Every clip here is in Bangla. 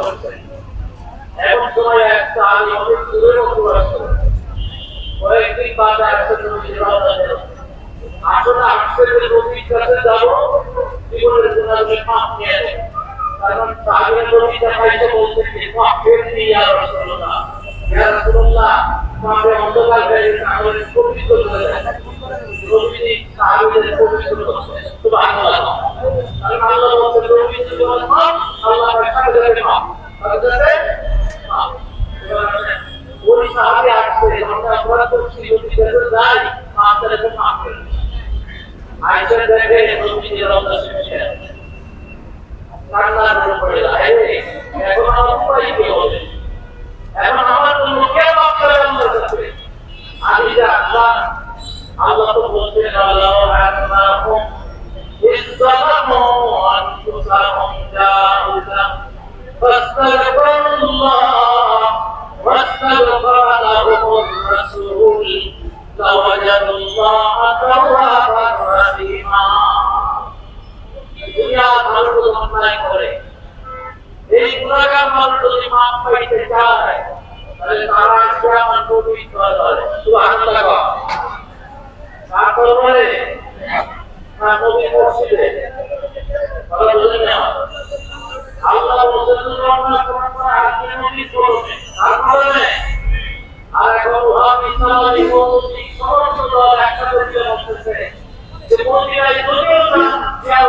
ইন্তেকাল করছেন এমন সময় একটা আলী অনেক দূরে বসবাস করে। কয়েকদিন বাদে একটা নবীর আসলে আসলে নবীর কাছে যাব, জীবনের জন্য মাপ নিয়ে নেব। কারণ সাহেবের নবী দেখাইতে বলতে কি মাপ ফের দিয়ে আর রাসূলুল্লাহ ইয়া রাসূলুল্লাহ মাপে অন্ধকার হয়ে আমাদের পবিত্র করে দেন। নবীজি সাহেবের পবিত্র করছে। সুবহানাল্লাহ। কারণ আল্লাহ বলছে নবীজি জীবন মাপ আমরা অপরাধ করছি, যদি দেশে যাই মাপ করে মাপ করে আইসা দেখে নবীজি রওনা শেষে কান্না করে পড়ে যায় এখন আমার উপায় কি হবে। এখন দুনিয়া ভালো করে এই যদি মাপ পাইতে চায়, তাহলে তারা আসবে আমার দলে সুবহানাল্লাহ। তারপর বলে না নবী মসজিদে কথা বুঝলেন না আল্লাহ বলছেন রহমান করার পর আজকে নবী করবে তারপরে আর এখন ওহাবি সালামি বলছি সমস্ত দল একসাথে মিলে বলতেছে যে মদিনায় যদিও যান দেয়ার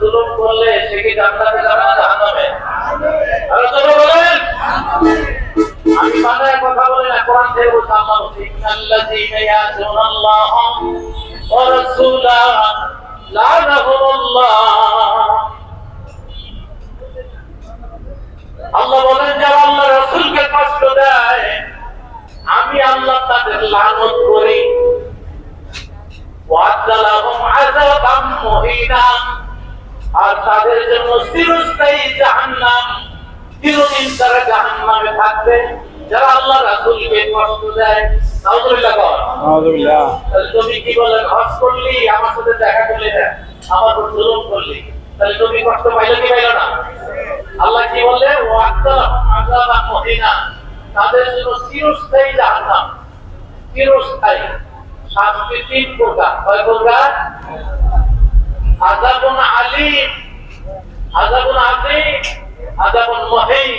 জুলুম করলে সে কি জান্নাতে যাবে? জাহান্নামে। আরও জোরে বলেন, আমি বাংলায় কথা বলি না, কোরআন থেকে বলছে ইন্নাল্লাযীনা ইয়াসুনাল্লাহ ওয়া রাসূলাহু লানাহুমুল্লাহ আল্লাহ বলেন, যারা আল্লাহ রাসূলকে কষ্ট দেয়, আমি আল্লাহ তাদের লানত করি। ওয়াদালাহুম আযাবাম মুহিনা। আর তাদের জন্য চিরস্থায়ী জাহান্নাম চিরদিন তারা জাহান্নামে থাকবে। যারা আল্লাহ রাসূলকে কষ্ট দেয় নাউযুবিল্লাহ কর আলহামদুলিল্লাহ তাহলে তুমি কি বলেন হজ করলি আমার সাথে দেখা করলি না আমার উপর জুলুম করলি? তাহলে তুমি কষ্ট পাইলে কি পাইলো না? আল্লাহ কি বলে ওয়াক্তা আযাবা মুহিনা। তাদের জন্য চিরস্থায়ী জাহান্নাম। চিরস্থায়ী। শাস্তি তিন প্রকার। কয় প্রকার? আযাবুন আলীম, আযাবুন আযীম, আযাবুন মুহিন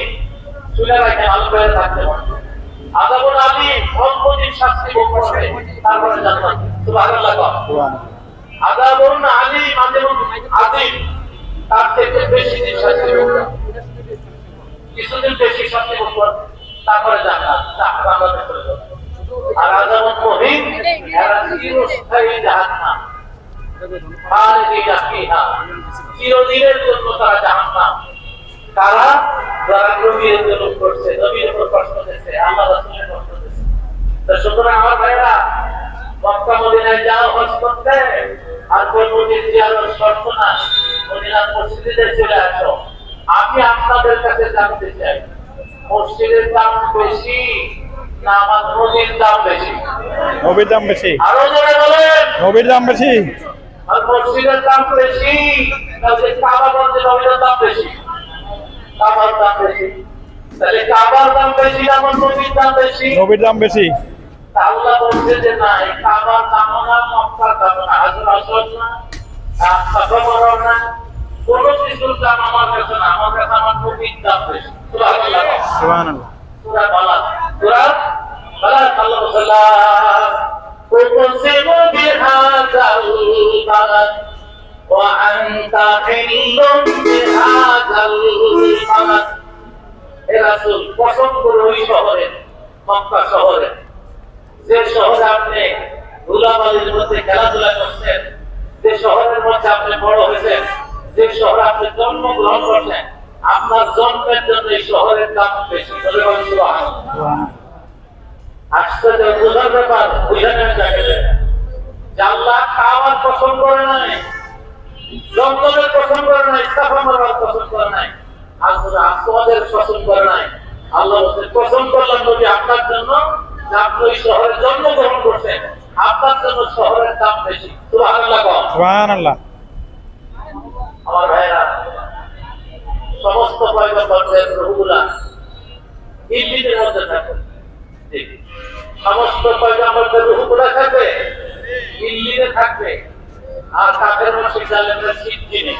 শুনে রাখেন ভালো করে থাকতে আযাবুন আলীম অল্পদিন শাস্তি ভোগ করবে, তারপরে জান্নাত। সুবহানাল্লাহ। আযাবুন আলীম, আযাবুন আযীম, তার থেকে বেশি দিন শাস্তি ভোগ করবে। কিছুদিন বেশি শাস্তি ভোগ করবে, তারপরে জান্নাত। জান্নাতে চলে আর আযাবুন মুহিন এরা চিরস্থায়ী জাহান্নাম। চিরদিনের জন্য তারা জাহান্নাম। তারা যারা নবীর জন্য করছে নবীর উপর কষ্ট দিচ্ছে আল্লাহ রাসূলের কষ্ট দিচ্ছে। তো সুতরাং আমার ভাইরা মক্কা মদিনায় যাও হজ করতে আর কোন মসজিদ জিয়ারত শর্ত না। মদিনার মসজিদে চলে আসো। আমি আপনাদের কাছে জানতে চাই মসজিদের দাম বেশি না আমার নদীর দাম বেশি? নবীর দাম বেশি। আরও জোরে বলেন। নবীর দাম বেশি? আর মসজিদের দাম বেশি তাহলে কাবা মসজিদ নবীর দাম বেশি। কাবার দাম বেশি। তাহলে কাবার দাম বেশি না আমার নবীর দাম বেশি? নবীর দাম বেশি। তাহলে আল্লাহ বলছে যে না এই কাবার দামও না মক্কার দামও না। হাজর আসল না আর না। কোনো কিছুর দাম আমার কাছে না আমার কাছে আমার নবীর দাম বেশি। সুবহানাল্লাহ। সুবহানাল্লাহ। সূরা বালাদ সূরা বালাদ আল্লাহ أقسم بهذا البلد وأنت حل بهذا البلد এ রাসূল কসম করে ওই শহরে মক্কা শহরে যে শহরে আপনি ধুলাবালির মধ্যে খেলাধুলা করছেন যে শহরের মধ্যে আপনি বড় হয়েছেন যে শহরে আপনি জন্মগ্রহণ করছেন আপনার জন্মের জন্য এই শহরের দাম বেশি বলে বলেন সুবহানাল্লাহ। আশ্চর্য বোঝার ব্যাপার করে নাই। জঙ্গলের পছন্দ করে নাই সাফা মারবার পছন্দ করে নাই। আল্লাহ আসমাদের পছন্দ করে নাই। আল্লাহ পছন্দ করলাম নবী আপনার জন্য আপনি ওই শহরে জন্মগ্রহণ করছেন আপনার জন্য শহরের দাম বেশি। সুবহানাল্লাহ আমার ভাইরা সমস্ত পয়গম্বরদের রূহগুলা ইল্লিনের মধ্যে থাকে। সমস্ত পয়গম্বরদের রূহগুলা থাকবে ইল্লিনে থাকবে। আর কাফের মাসিক সিদ্ধি নেই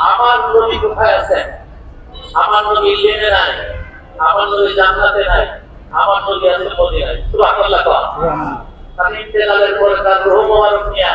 আমার নবী কোথায় আছেন? আমার নবী লেনে নাই। আমার নবী জান্নাতে নাই। আমার নবী আছে মদিনায় সুবহানাল্লাহ। তাহলে ইন্তেকালের পরে তার রুহ মোবারক নিয়ে